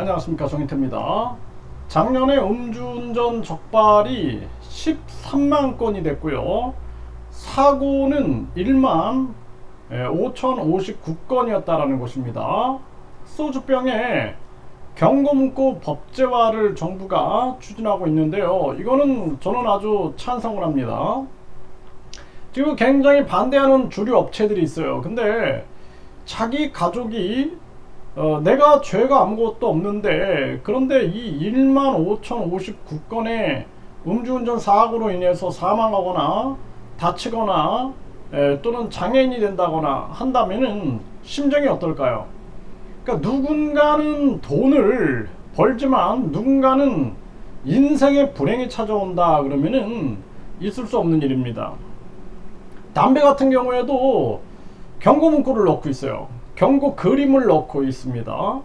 안녕하십니까 정인태입니다. 작년에 음주운전 적발이 13만 건이 됐고요. 사고는 1만 5,059건이었다라는 것입니다. 소주병에 경고 문구 법제화를 정부가 추진하고 있는데요. 이거는 저는 아주 찬성을 합니다. 지금 굉장히 반대하는 주류 업체들이 있어요. 근데 자기 가족이 어, 내가 죄가 아무것도 없는데 그런데 이 1만 5,059건의 음주운전 사고로 인해서 사망하거나 다치거나 에, 또는 장애인이 된다거나 한다면은 심정이 어떨까요? 그러니까 누군가는 돈을 벌지만 누군가는 인생의 불행이 찾아온다 그러면은 있을 수 없는 일입니다. 담배 같은 경우에도 경고 문구를 넣고 있어요. 경고 그림을 넣고 있습니다.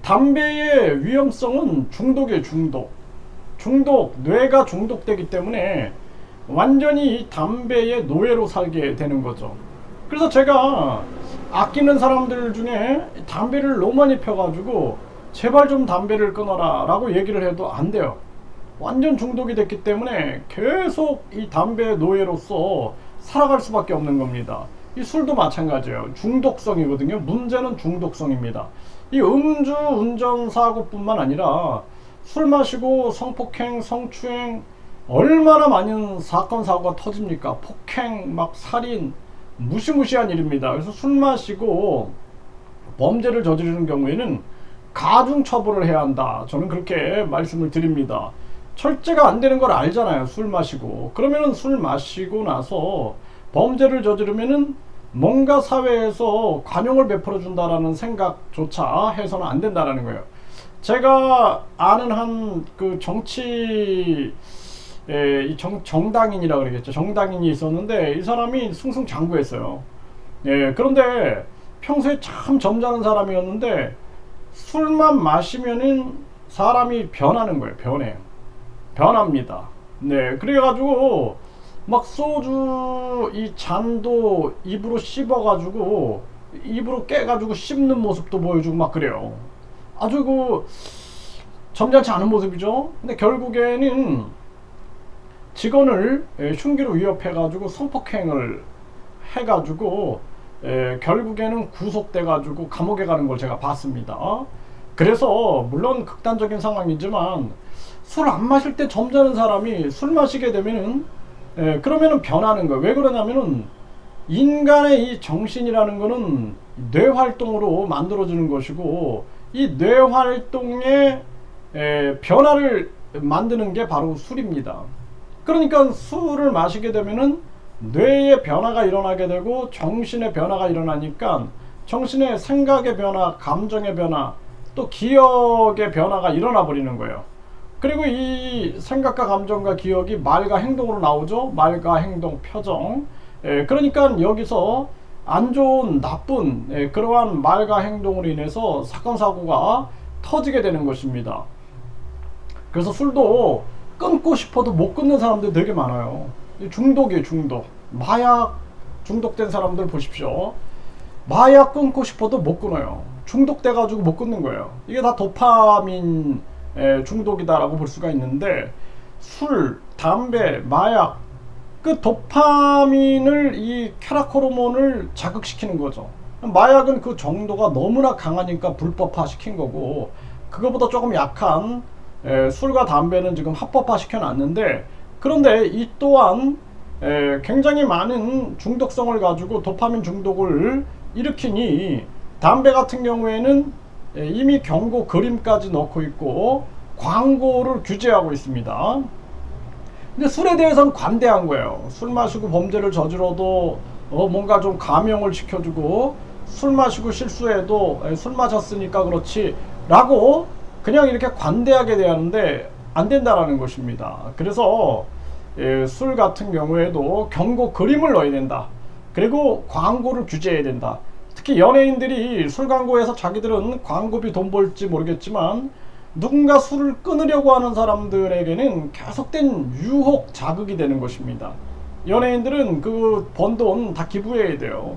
담배의 위험성은 중독의 중독. 중독, 뇌가 중독되기 때문에 완전히 이 담배의 노예로 살게 되는 거죠. 그래서 제가 아끼는 사람들 중에 담배를 너무 많이 펴가지고 제발 좀 담배를 끊어라 라고 얘기를 해도 안 돼요. 완전 중독이 됐기 때문에 계속 이 담배의 노예로서 살아갈 수밖에 없는 겁니다. 이 술도 마찬가지예요. 중독성이거든요. 문제는 중독성입니다. 이 음주 운전 사고뿐만 아니라 술 마시고 성폭행, 성추행 얼마나 많은 사건 사고가 터집니까? 폭행, 막 살인 무시무시한 일입니다. 그래서 술 마시고 범죄를 저지르는 경우에는 가중 처벌을 해야 한다. 저는 그렇게 말씀을 드립니다. 철제가 안 되는 걸 알잖아요. 술 마시고. 그러면은 술 마시고 나서 범죄를 저지르면은 뭔가 사회에서 관용을 베풀어 준다라는 생각조차 해서는 안 된다라는 거예요. 제가 아는 한 그 정치 정, 정당인이라 그러겠죠. 정당인이 있었는데 이 사람이 승승장구했어요. 예, 그런데 평소에 참 점잖은 사람이었는데 술만 마시면은 사람이 변하는 거예요. 변해요. 변합니다. 네, 그래가지고 막 소주 이 잔도 입으로 씹어가지고 입으로 깨가지고 씹는 모습도 보여주고 막 그래요. 아주 그 점잖지 않은 모습이죠. 근데 결국에는 직원을 에, 흉기로 위협해가지고 성폭행을 해가지고 에, 결국에는 구속돼가지고 감옥에 가는 걸 제가 봤습니다. 그래서 물론 극단적인 상황이지만 술 안 마실 때 점잖은 사람이 술 마시게 되면은 에, 그러면은 변하는 거예요. 왜 그러냐면은 인간의 이 정신이라는 거는 뇌 활동으로 만들어지는 것이고 이 뇌 활동의 에, 변화를 만드는 게 바로 술입니다. 그러니까 술을 마시게 되면은 뇌의 변화가 일어나게 되고 정신의 변화가 일어나니까 정신의 생각의 변화, 감정의 변화, 또 기억의 변화가 일어나 버리는 거예요. 그리고 이 생각과 감정과 기억이 말과 행동으로 나오죠. 말과 행동, 표정. 예, 그러니까 여기서 안 좋은, 나쁜 예, 그러한 말과 행동으로 인해서 사건 사고가 터지게 되는 것입니다. 그래서 술도 끊고 싶어도 못 끊는 사람들이 되게 많아요. 중독이에요, 중독. 마약 중독된 사람들 보십시오. 마약 끊고 싶어도 못 끊어요. 중독돼가지고 못 끊는 거예요. 이게 다 도파민 중독이다라고 볼 수가 있는데 술, 담배, 마약 그 도파민을 이 쾌락 호르몬을 자극시키는 거죠. 마약은 그 정도가 너무나 강하니까 불법화 시킨 거고 그거보다 조금 약한 에, 술과 담배는 지금 합법화 시켜놨는데 그런데 이 또한 에, 굉장히 많은 중독성을 가지고 도파민 중독을 일으키니 담배 같은 경우에는 에, 이미 경고 그림까지 넣고 있고 광고를 규제하고 있습니다. 근데 술에 대해서는 관대한 거예요. 술 마시고 범죄를 저질러도 어, 뭔가 좀 감형을 시켜주고 술 마시고 실수해도 에, 술 마셨으니까 그렇지 라고 그냥 이렇게 관대하게 대하는데 안 된다라는 것입니다. 그래서 예, 술 같은 경우에도 경고 그림을 넣어야 된다. 그리고 광고를 규제해야 된다. 특히 연예인들이 술 광고에서 자기들은 광고비 돈 벌지 모르겠지만 누군가 술을 끊으려고 하는 사람들에게는 계속된 유혹 자극이 되는 것입니다. 연예인들은 그 번 돈 다 기부해야 돼요.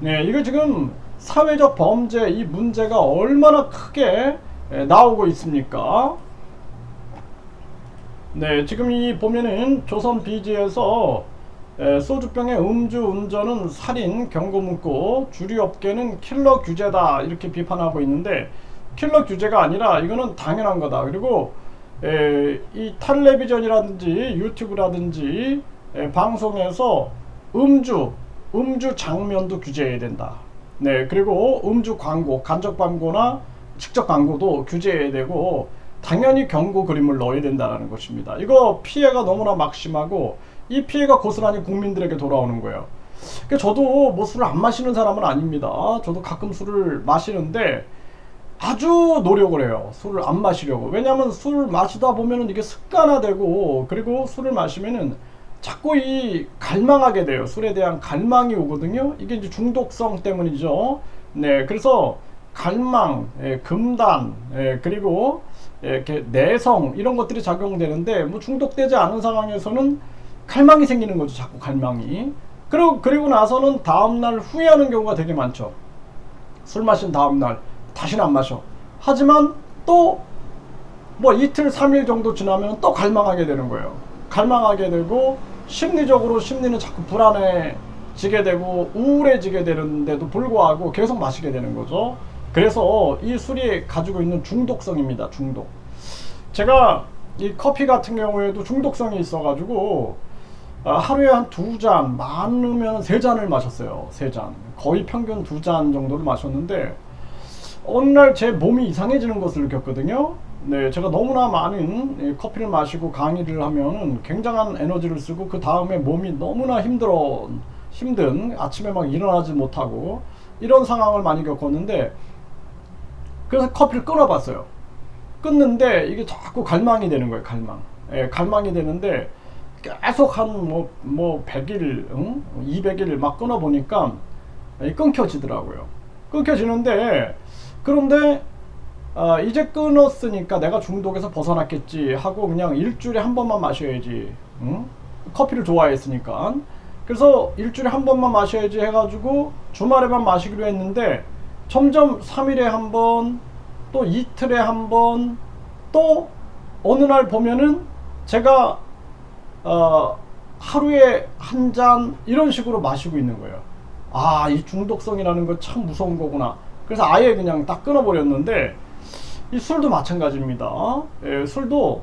네, 이거 지금 사회적 범죄 이 문제가 얼마나 크게 에, 나오고 있습니까? 네, 지금 이 보면은 조선 비지에서 에, 소주병의 음주 운전은 살인 경고 문구 주류 업계는 킬러 규제다 이렇게 비판하고 있는데 킬러 규제가 아니라 이거는 당연한 거다. 그리고 에, 이 텔레비전이라든지 유튜브라든지 에, 방송에서 음주 음주 장면도 규제해야 된다. 네, 그리고 음주 광고, 간접 광고나 직접 광고도 규제해야 되고 당연히 경고 그림을 넣어야 된다는 것입니다. 이거 피해가 너무나 막심하고 이 피해가 고스란히 국민들에게 돌아오는 거예요. 그러니까 저도 뭐 술을 안 마시는 사람은 아닙니다. 저도 가끔 술을 마시는데 아주 노력을 해요. 술을 안 마시려고. 왜냐하면 술 마시다 보면은 이게 습관화되고 그리고 술을 마시면은 자꾸 이 갈망하게 돼요. 술에 대한 갈망이 오거든요. 이게 이제 중독성 때문이죠. 네, 그래서 갈망, 예, 금단, 예, 그리고 예, 이렇게 내성 이런 것들이 작용되는데 뭐 중독되지 않은 상황에서는 갈망이 생기는 거죠. 자꾸 갈망이. 그리고 그리고 나서는 다음 날 후회하는 경우가 되게 많죠. 술 마신 다음 날 다시는 안 마셔. 하지만 또 뭐 이틀, 삼일 정도 지나면 또 갈망하게 되는 거예요. 갈망하게 되고 심리적으로 심리는 자꾸 불안해지게 되고 우울해지게 되는데도 불구하고 계속 마시게 되는 거죠. 그래서 이 술이 가지고 있는 중독성입니다. 중독. 제가 이 커피 같은 경우에도 중독성이 있어가지고 아, 하루에 한 두 잔, 많으면 세 잔을 마셨어요. 세 잔. 거의 평균 두 잔 정도를 마셨는데 어느 날 제 몸이 이상해지는 것을 느꼈거든요. 네, 제가 너무나 많은 이 커피를 마시고 강의를 하면은 굉장한 에너지를 쓰고 그 다음에 몸이 너무나 힘들어 힘든 아침에 막 일어나지 못하고 이런 상황을 많이 겪었는데 그래서 커피를 끊어봤어요. 끊는데 이게 자꾸 갈망이 되는 거예요. 갈망. 예, 갈망이 되는데 계속 한뭐뭐 100일, 응? 200일 막 끊어 보니까 끊겨지더라고요. 끊겨지는데 그런데 아, 이제 끊었으니까 내가 중독에서 벗어났겠지 하고 그냥 일주일에 한 번만 마셔야지. 응? 커피를 좋아했으니까. 그래서 일주일에 한 번만 마셔야지 해가지고 주말에만 마시기로 했는데 점점 3일에 한 번, 또 이틀에 한 번, 또 어느 날 보면은 제가 어, 하루에 한 잔 이런 식으로 마시고 있는 거예요. 아, 이 중독성이라는 거 참 무서운 거구나. 그래서 아예 그냥 딱 끊어버렸는데 이 술도 마찬가지입니다. 예, 술도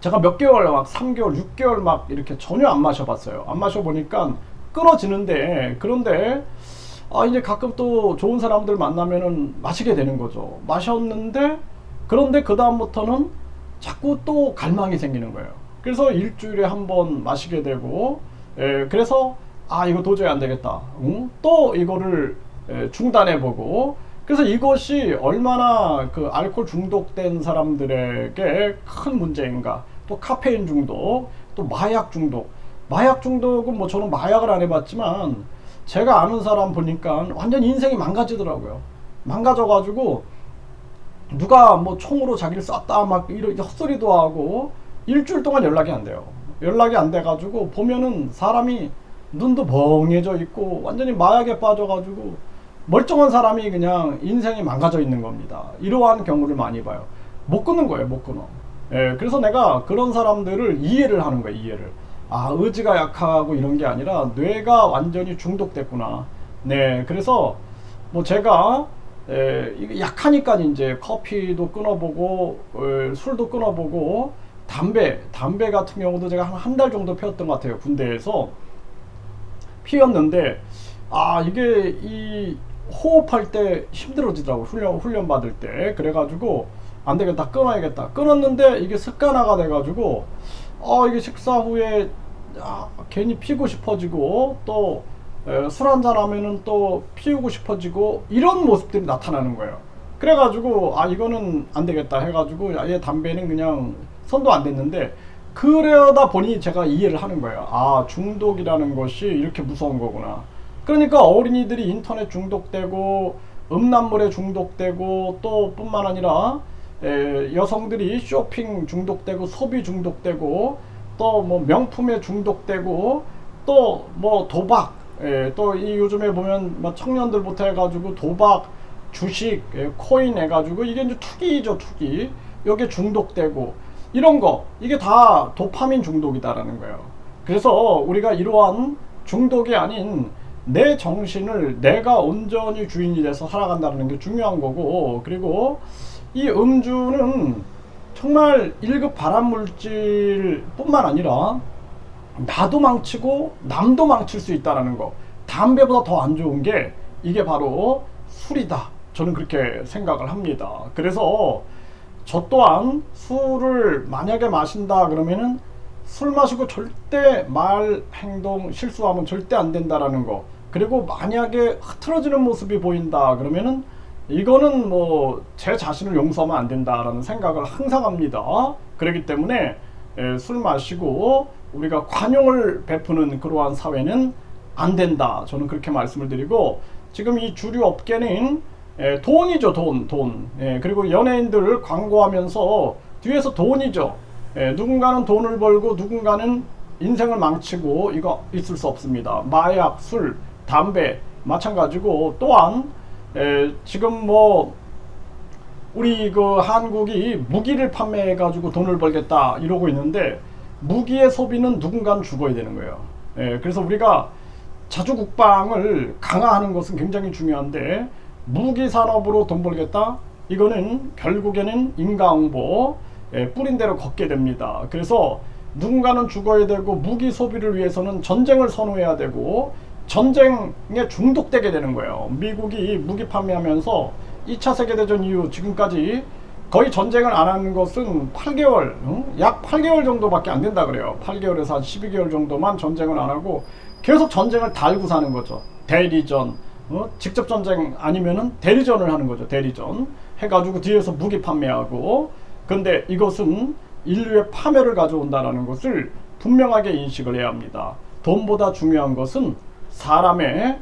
제가 몇 개월 막 3개월, 6개월 막 이렇게 전혀 안 마셔봤어요. 안 마셔보니까 끊어지는데 그런데 아 이제 가끔 또 좋은 사람들 만나면은 마시게 되는 거죠. 마셨는데 그런데 그 다음부터는 자꾸 또 갈망이 생기는 거예요. 그래서 일주일에 한 번 마시게 되고 예, 그래서 아 이거 도저히 안 되겠다. 응? 또 이거를 예, 중단해 보고 그래서 이것이 얼마나 그 알코올 중독된 사람들에게 큰 문제인가. 또 카페인 중독, 또 마약 중독. 마약 중독은 뭐 저는 마약을 안 해봤지만 제가 아는 사람 보니까 완전 인생이 망가지더라고요. 망가져 가지고 누가 뭐 총으로 자기를 쐈다 막 이런 헛소리도 하고 일주일 동안 연락이 안 돼요. 연락이 안 돼 가지고 보면은 사람이 눈도 멍해져 있고 완전히 마약에 빠져 가지고 멀쩡한 사람이 그냥 인생이 망가져 있는 겁니다. 이러한 경우를 많이 봐요. 못 끊는 거예요, 못 끊어. 예, 그래서 내가 그런 사람들을 이해를 하는 거예요, 이해를. 아, 의지가 약하고 이런 게 아니라 뇌가 완전히 중독됐구나. 네, 그래서 뭐 제가 에, 이게 약하니까 이제 커피도 끊어보고 에, 술도 끊어보고 담배, 담배 같은 경우도 제가 한 한 달 정도 피웠던 것 같아요, 군대에서 피웠는데 아 이게 이 호흡할 때 힘들어지더라고 훈련 훈련 받을 때 그래가지고 안 되겠다 끊어야겠다 끊었는데 이게 습관화가 돼가지고 어 이게 식사 후에 아, 괜히 피고 싶어지고 또 술 한잔 하면은 또 피우고 싶어지고 이런 모습들이 나타나는 거예요. 그래가지고 아 이거는 안 되겠다 해가지고 아예 담배는 그냥 선도 안 됐는데 그러다 보니 제가 이해를 하는 거예요. 아 중독이라는 것이 이렇게 무서운 거구나. 그러니까 어린이들이 인터넷 중독되고 음란물에 중독되고 또 뿐만 아니라 에, 여성들이 쇼핑 중독되고 소비 중독되고 또 뭐 명품에 중독되고 또 뭐 도박 또 이 요즘에 보면 뭐 청년들부터 해가지고 도박 주식, 예, 코인 해가지고 이게 이제 투기죠, 투기. 여기에 중독되고 이런 거 이게 다 도파민 중독이다라는 거예요. 그래서 우리가 이러한 중독이 아닌 내 정신을 내가 온전히 주인이 돼서 살아간다는 게 중요한 거고 그리고 이 음주는 정말 1급 발암 물질 뿐만 아니라 나도 망치고 남도 망칠 수 있다라는 거. 담배보다 더 안 좋은 게 이게 바로 술이다. 저는 그렇게 생각을 합니다. 그래서 저 또한 술을 만약에 마신다 그러면은 술 마시고 절대 말 행동 실수하면 절대 안 된다라는 거. 그리고 만약에 흐트러지는 모습이 보인다 그러면은 이거는 뭐 제 자신을 용서하면 안 된다라는 생각을 항상 합니다. 그렇기 때문에 에, 술 마시고 우리가 관용을 베푸는 그러한 사회는 안 된다. 저는 그렇게 말씀을 드리고 지금 이 주류 업계는 에, 돈이죠, 돈, 돈. 예, 그리고 연예인들 광고하면서 뒤에서 돈이죠. 예, 누군가는 돈을 벌고 누군가는 인생을 망치고 이거 있을 수 없습니다. 마약, 술, 담배 마찬가지고 또한 에, 지금 뭐 우리 그 한국이 무기를 판매해 가지고 돈을 벌겠다 이러고 있는데 무기의 소비는 누군가는 죽어야 되는 거예요. 예, 그래서 우리가 자주 국방을 강화하는 것은 굉장히 중요한데 무기 산업으로 돈 벌겠다 이거는 결국에는 예, 뿌린 대로 걷게 됩니다. 그래서 누군가는 죽어야 되고 무기 소비를 위해서는 전쟁을 선호해야 되고 전쟁에 중독되게 되는 거예요. 미국이 무기 판매하면서 2차 세계대전 이후 지금까지 거의 전쟁을 안 하는 것은 8개월, 응? 약 8개월 정도밖에 안 된다 그래요. 8개월에서 한 12개월 정도만 전쟁을 안 하고 계속 전쟁을 달고 사는 거죠. 대리전, 어? 직접 전쟁 아니면은 대리전을 하는 거죠. 대리전 해가지고 뒤에서 무기 판매하고 근데 이것은 인류의 파멸을 가져온다라는 것을 분명하게 인식을 해야 합니다. 돈보다 중요한 것은 사람의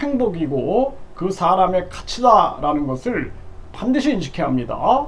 행복이고 그 사람의 가치다라는 것을 반드시 인식해야 합니다.